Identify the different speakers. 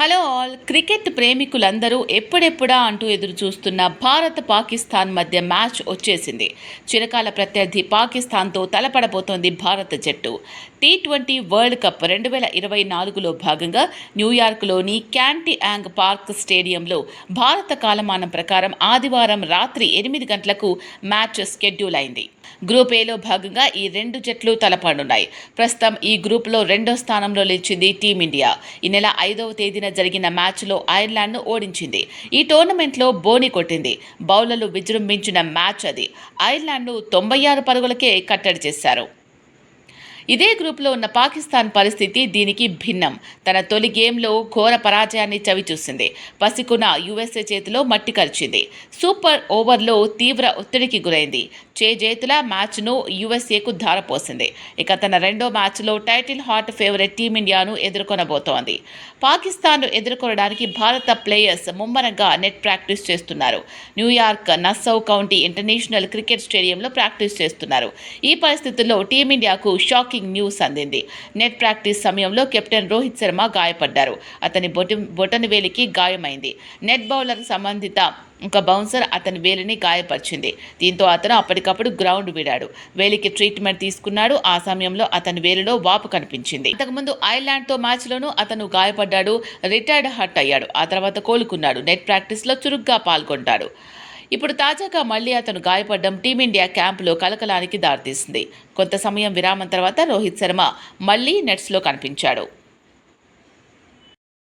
Speaker 1: Hello all. Cricket ప్రేమికులందరూ ఎప్పుడెప్పుడా అంటూ ఎదురు చూస్తున్న భారత్ పాకిస్తాన్ మధ్య మ్యాచ్ వచ్చేసింది. చిరకాల ప్రత్యర్థి పాకిస్తాన్తో తలపడబోతోంది భారత జట్టు. టీ ట్వంటీ వరల్డ్ కప్ రెండు వేల ఇరవై నాలుగులో భాగంగా న్యూయార్క్లోని క్యాంటీ యాంగ్ పార్క్ స్టేడియంలో భారత కాలమానం ప్రకారం ఆదివారం రాత్రి ఎనిమిది గంటలకు మ్యాచ్ షెడ్యూల్ అయింది. గ్రూప్ ఏలో భాగంగా ఈ రెండు జట్లు తలపడనున్నాయి ప్రస్తుతం ఈ గ్రూప్లో రెండో స్థానంలో నిలిచింది టీమిండియా. ఈ నెల ఐదవ తేదీన జరిగిన మ్యాచ్లో ఐర్లాండ్ను ఓడించింది. ఈ టోర్నమెంట్లో బోని కొట్టింది. బౌలర్లు విజృంభించిన మ్యాచ్ అది. ఐర్లాండ్ను తొంభై ఆరు పరుగులకే కట్టడి చేశారు. ఇదే గ్రూప్లో ఉన్న పాకిస్తాన్ పరిస్థితి దీనికి భిన్నం. తన తొలి గేమ్లో ఘోర పరాజయాన్ని చవిచూసింది. పసికున యుఎస్ఏ చేతిలో మట్టి కరిచింది. సూపర్ ఓవర్లో తీవ్ర ఒత్తిడికి గురైంది. చేజేతుల మ్యాచ్ను యుఎస్ఏకు ధారపోసింది. ఇక తన రెండో మ్యాచ్లో టైటిల్ హాట్ ఫేవరెట్ టీమిండియాను ఎదుర్కొనబోతోంది. పాకిస్తాన్ను ఎదుర్కొనడానికి భారత ప్లేయర్స్ ముమ్మరంగా నెట్ ప్రాక్టీస్ చేస్తున్నారు. New York Nassau County International Cricket స్టేడియంలో ప్రాక్టీస్ చేస్తున్నారు. ఈ పరిస్థితుల్లో టీమిండియాకు షాక్ షాకింగ్ న్యూస్ అందింది. నెట్ ప్రాక్టీస్ సమయంలో కెప్టెన్ రోహిత్ శర్మ గాయపడ్డారు. అతని బొటి బొటన వేలికి గాయమైంది. నెట్ బౌలర్ సంబంధిత ఒక బౌన్సర్ అతని వేలిని గాయపరిచింది. దీంతో అతను అప్పటికప్పుడు గ్రౌండ్ విడాడు. వేలికి ట్రీట్మెంట్ తీసుకున్నాడు. ఆ సమయంలో అతని వేలిలో వాపు కనిపించింది. ఇంతకుముందు ఐర్లాండ్తో మ్యాచ్లోనూ అతను గాయపడ్డాడు. రిటైర్డ్ హట్ అయ్యాడు. ఆ తర్వాత కోలుకున్నాడు. నెట్ ప్రాక్టీస్లో చురుగ్గా పాల్గొంటాడు. ఇప్పుడు తాజాగా మళ్ళీ అతను గాయపడడం టీమిండియా క్యాంపులో కలకలానికి దారితీసింది. కొంత సమయం విరామం తర్వాత రోహిత్ శర్మ మళ్ళీ నెట్స్లో కనిపించాడు.